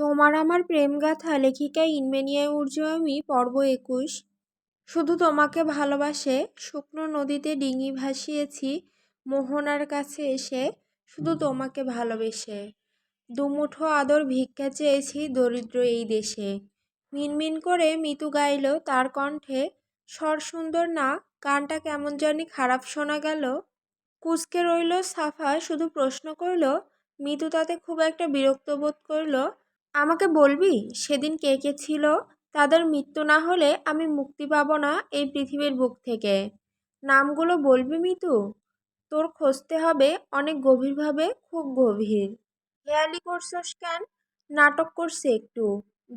তোমার আমার প্রেমগাথা, লেখিকা ইনমেনিয়া উর্জমি পর্ব একুশ। শুধু তোমাকে ভালোবাসে, শুকনো নদীতে ডিঙি ভাসিয়েছি, মোহনার কাছে এসে শুধু তোমাকে ভালোবেসে। দুমুঠো আদর ভিক্ষা চেয়েছি দরিদ্র এই দেশে। মিনমিন করে মিতু গাইল তার কণ্ঠে, স্বর সুন্দর না গানটা কেমন জানি খারাপ শোনা গেল। কুচকে রইল সাফা, শুধু প্রশ্ন করল, মিতু তাতে খুব একটা বিরক্ত বোধ করল? আমাকে বলবি, সেদিন কে কে ছিল? তাদের মৃত্যু না হলে আমি মুক্তি পাবো না এই পৃথিবীর বুক থেকে। নামগুলো বলবি মিতু? তোর খুঁজতে হবে অনেক গভীরভাবে, খুব গভীর। হেয়ালি করছস কেন? নাটক করছে একটু।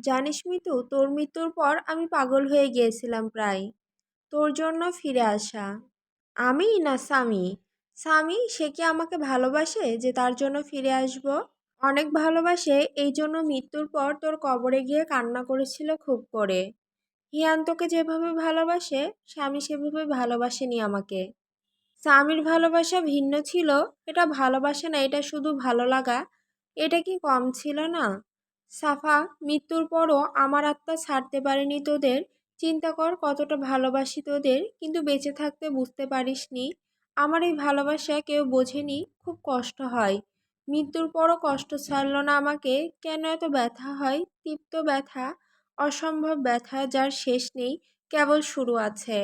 জানিস মিতু, তোর মৃত্যুর পর আমি পাগল হয়ে গিয়েছিলাম প্রায়। তোর জন্য ফিরে আসা। আমি না স্বামী? স্বামী, সে কি আমাকে ভালোবাসে যে তার জন্য ফিরে আসব? অনেক ভালোবাসে এই জন্য মৃত্যুর পর তোর কবরে গিয়ে কান্না করেছিল খুব করে। হিয়ান তোকে যেভাবে ভালোবাসে, স্বামী সেভাবে ভালোবাসেনি আমাকে। স্বামীর ভালোবাসা ভিন্ন ছিল, এটা ভালোবাসে না, এটা শুধু ভালো লাগা, এটা কি কম ছিল না? সাফা, মৃত্যুর পরও আমার আত্মা ছাড়তে পারেনি তোদের, চিন্তা কর কতটা ভালোবাসি তোদের, কিন্তু বেঁচে থাকতে বুঝতে পারিসনি। আমার এই ভালোবাসা কেউ বোঝেনি, খুব কষ্ট হয়। মৃত্যুর পরও কষ্ট ছাড়ল না আমাকে। কেন এত ব্যথা হয়? তৃপ্ত ব্যথা, অসম্ভব ব্যথা যার শেষ নেই, কেবল শুরু আছে।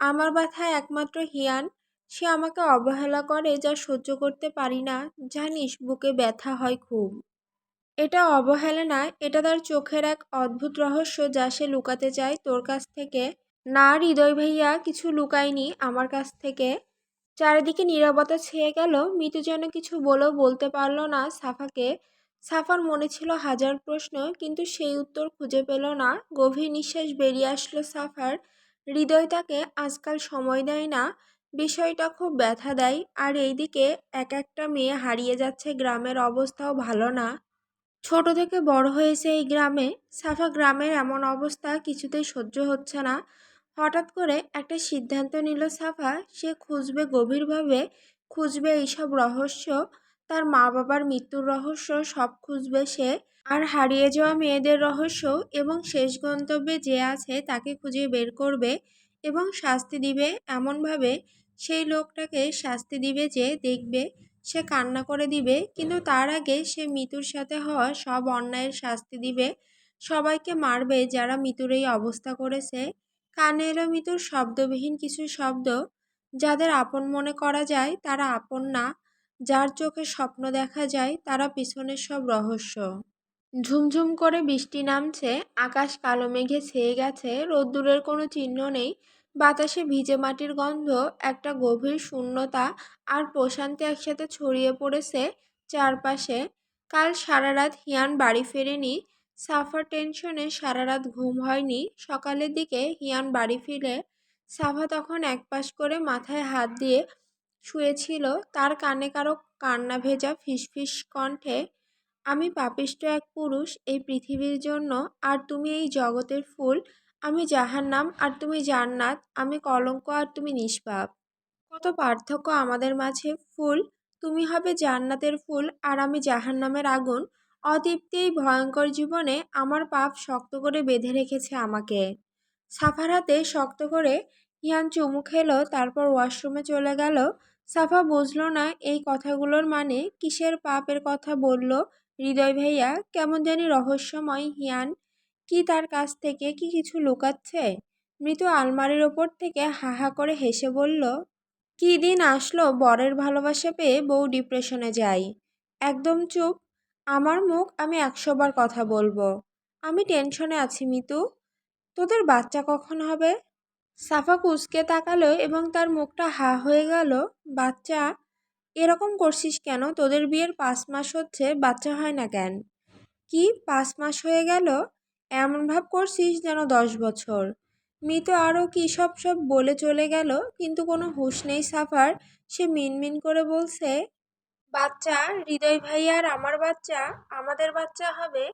আমার ব্যথা একমাত্র হিয়ান। সে আমাকে অবহেলা করে যা সহ্য করতে পারি না। জানিস, বুকে ব্যথা হয় খুব। এটা অবহেলা না, এটা তার চোখের এক অদ্ভুত রহস্য যা সে লুকাতে চায় তোর কাছ থেকে। না, হৃদয় ভাইয়া, কিছু লুকায়নি আমার কাছ থেকে। চারিদিকে নীরবতা ছেয়ে গেল। মিতু যেন কিছু বলেও বলতে পারল না সাফাকে। সাফার মনে ছিল হাজার প্রশ্ন, কিন্তু সেই উত্তর খুঁজে পেল না। গভীর নিঃশ্বাস বেরিয়ে আসলো সাফার। হৃদয় তাকে আজকাল সময় দেয় না। বিষয়টা খুব ব্যথা দেয়। আর এইদিকে এক একটা মেয়ে হারিয়ে যাচ্ছে গ্রামের অবস্থাও ভালো না। ছোট থেকে বড় হয়েছে এই গ্রামে। সাফা গ্রামের এমন অবস্থা কিছুতেই সহ্য হচ্ছে না। হঠাৎ করে একটা সিদ্ধান্ত নিল সাফা, সে খুঁজবে গভীরভাবে, খুঁজবে এইসব রহস্য, তার মা বাবার মৃত্যুর রহস্য সব খুঁজবে সে, আর হারিয়ে যাওয়া মেয়েদের রহস্য এবং শেষ গন্তব্যে যে আছে তাকে খুঁজে বের করবে এবং শাস্তি দিবে এমনভাবে সেই লোকটাকে শাস্তি দিবে যে দেখবে, সে কান্না করে দিবে, কিন্তু তার আগে সে মিতুর সাথে হওয়া সব অন্যায়ের শাস্তি দিবে। সবাইকে মারবে যারা মিতুর এই অবস্থা করেছে। কানে এলো মিতুর শব্দবিহীন কিছু শব্দ যাদের আপন মনে করা যায়, তারা আপন না। যার চোখে স্বপ্ন দেখা যায়, তারা পিছনের সব রহস্য। ঝুমঝুম করে বৃষ্টি নামছে, আকাশ কালো মেঘে ছেয়ে গেছে, রোদ্দুরের কোনো চিহ্ন নেই। বাতাসে ভিজে মাটির গন্ধ, একটা গভীর শূন্যতা আর প্রশান্তি একসাথে ছড়িয়ে পড়েছে চারপাশে। কাল সারা রাত হিয়ান বাড়ি ফেরেনি সাফার টেনশনে সারা রাত ঘুম হয়নি। সকালের দিকে হিয়ান বাড়ি ফিরে সাফা তখন এক পাশ করে মাথায় হাত দিয়ে শুয়েছিল। তার কানে কারও কান্না ভেজা ফিসফিস কণ্ঠে, আমি পাপিষ্ট এক পুরুষ, এই পৃথিবীর জন্য। আর তুমি এই জগতের ফুল। আমি জাহার নাম আর তুমি জান্নাত। আমি কলঙ্ক, আর তুমি নিষ্পাপ। কত পার্থক্য আমাদের মাঝে। ফুল, তুমি হবে জান্নাতের ফুল, আর আমি জাহার নামের আগুন। অতৃপ্তি এই ভয়ঙ্কর জীবনে আমার পাপ শক্ত করে বেঁধে রেখেছে আমাকে। সাফার হাতে শক্ত করে ইয়ান চুমু খেলো, তারপর ওয়াশরুমে চলে গেল। সাফা বুঝলো না এই কথাগুলোর মানে কিসের পাপের কথা বলল হৃদয় ভাইয়া। কেমন জানি রহস্যময় হিয়ান কি তার কাছ থেকে কি কিছু লুকাচ্ছে? মৃত আলমারির ওপর থেকে হাহা করে হেসে বলল, কি দিন আসলো বরের ভালোবাসা পেয়ে বউ ডিপ্রেশনে যায়। একদম চুপ আমার মুখ আমি একশোবার কথা বলব। আমি টেনশনে আছি, মিতু। তোদের বাচ্চা কখন হবে? সাফা কুচকে তাকালো এবং তার মুখটা হা হয়ে গেল। বাচ্চা, এরকম করছিস কেন? তোদের বিয়ের পাঁচ মাস হচ্ছে, বাচ্চা হয় না কেন? কি, পাঁচ মাস হয়ে গেল? এমন ভাব করছিস যেন দশ বছর। মৃত আরও কী সব সব বলে চলে গেল, কিন্তু কোনো হুঁশ নেই সাফার। সে মিনমিন করে বলছে বাচ্চা, হৃদয় ভাই আর আমার বাচ্চা, আমাদের বাচ্চা হবে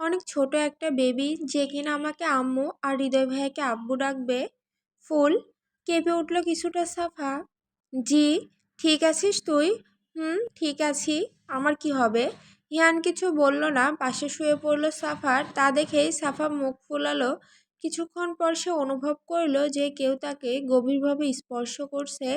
অনেক ছোট একটা বেবি যে কিনা আমাকে আম্মু আর হৃদয় ভাইয়াকে আব্বু ডাকবে। ফুল, কেঁপে উঠল কিছুটা সাফা। জি, ঠিক আছিস তুই? হুম, ঠিক আছি। আমার কি হবে? হিয়ান কিছু বলল না, পাশে শুয়ে পড়ল সাফার। তা দেখেই সাফা মুখ ফুলালো। কিছুক্ষণ পর সে অনুভব করল যে কেউ তাকে গভীরভাবে স্পর্শ করছে।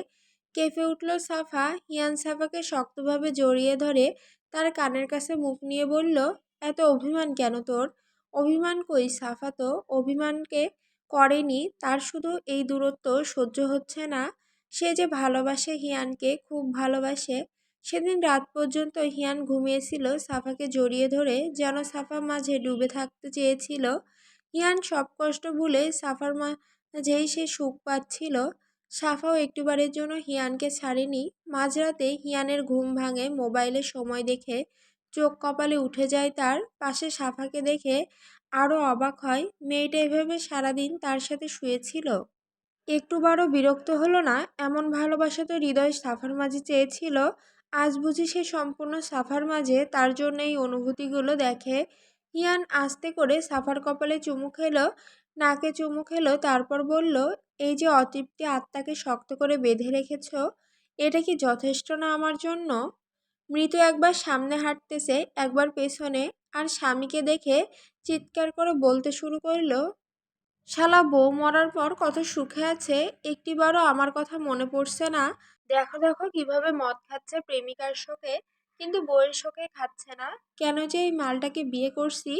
কেঁপে উঠল সাফা। হিয়ান সাফাকে শক্তভাবে জড়িয়ে ধরে তার কানের কাছে মুখ নিয়ে বলল, এত অভিমান কেন তোর? অভিমান কই সাফা তো? অভিমানকে করেনি। তার শুধু এই দূরত্ব সহ্য হচ্ছে না। সে যে ভালোবাসে হিয়ানকে, খুব ভালোবাসে। সেদিন রাত পর্যন্ত হিয়ান ঘুমিয়েছিল সাফাকে জড়িয়ে ধরে, যেন সাফা মাঝে ডুবে থাকতে চেয়েছিল। হিয়ান সব কষ্ট ভুলে সাফার মাঝেই সে সুখ পাচ্ছিল। সাফাও একটিবারের জন্য হিয়ানকে ছাড়েনি। মাঝরাতে হিয়ানের ঘুম ভাঙে, মোবাইলে সময় দেখে চোখ কপালে উঠে যায় তার। পাশে সাফাকে দেখে আরও অবাক হয়, মেয়েটা এভাবে সারাদিন তার সাথে শুয়েছিল? একটুবারও বিরক্ত হলো না, এমন ভালোবাসা তো হৃদয় সাফার মাঝে চেয়েছিল। আজ বুঝি সে সম্পূর্ণ সাফার মাঝে, তার জন্য এই অনুভূতিগুলো দেখে। হিয়ান আস্তে করে সাফার কপালে চুমু খেলো, নাকে চুমু খেলো, তারপর বলল এই যে অতৃপ্তি আত্মাকে শক্ত করে বেঁধে রেখেছ, এটা কি যথেষ্ট না আমার জন্য? মৃত একবার সামনে হাঁটতেছে, একবার পেছনে, আর স্বামীকে দেখে চিৎকার করে বলতে শুরু করল, শালা বউ মরার পর কত সুখে আছে, একটিবারও আমার কথা মনে পড়ছে না। দেখো দেখো কীভাবে মদ খাচ্ছে প্রেমিকার শোকে, কিন্তু বউয়ের শোকে খাচ্ছে না। কেন যে এই মালটাকে বিয়ে করছি,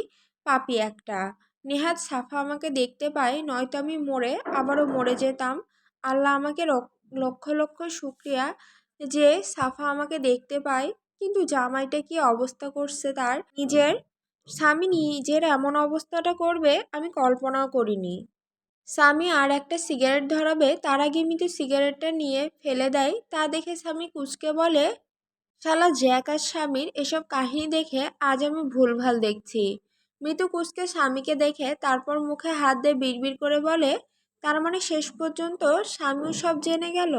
পাপি একটা। নেহাত সাফা আমাকে দেখতে পায়, নয়তো আমি মরে, আবারও মরে যেতাম। আল্লাহ আমাকে লক্ষ লক্ষ শুক্রিয়া যে সাফা আমাকে দেখতে পায়, কিন্তু জামাইটা কি অবস্থা করছে তার? নিজের স্বামী নিজের এমন অবস্থাটা করবে, আমি কল্পনাও করিনি। স্বামী আর একটা সিগারেট ধরাবে, তার আগে মৃত্যু সিগারেটটা নিয়ে ফেলে দেয়। তা দেখে স্বামী কুচকে বলে, শালা জ্যাক আর স্বামীর এসব কাহিনী দেখে আজ আমি ভুলভাল দেখছি। মৃত্যু কুচকে স্বামীকে দেখে তারপর মুখে হাত দিয়ে বিড়বিড় করে বলে, তার মানে শেষ পর্যন্ত স্বামীও সব জেনে গেল?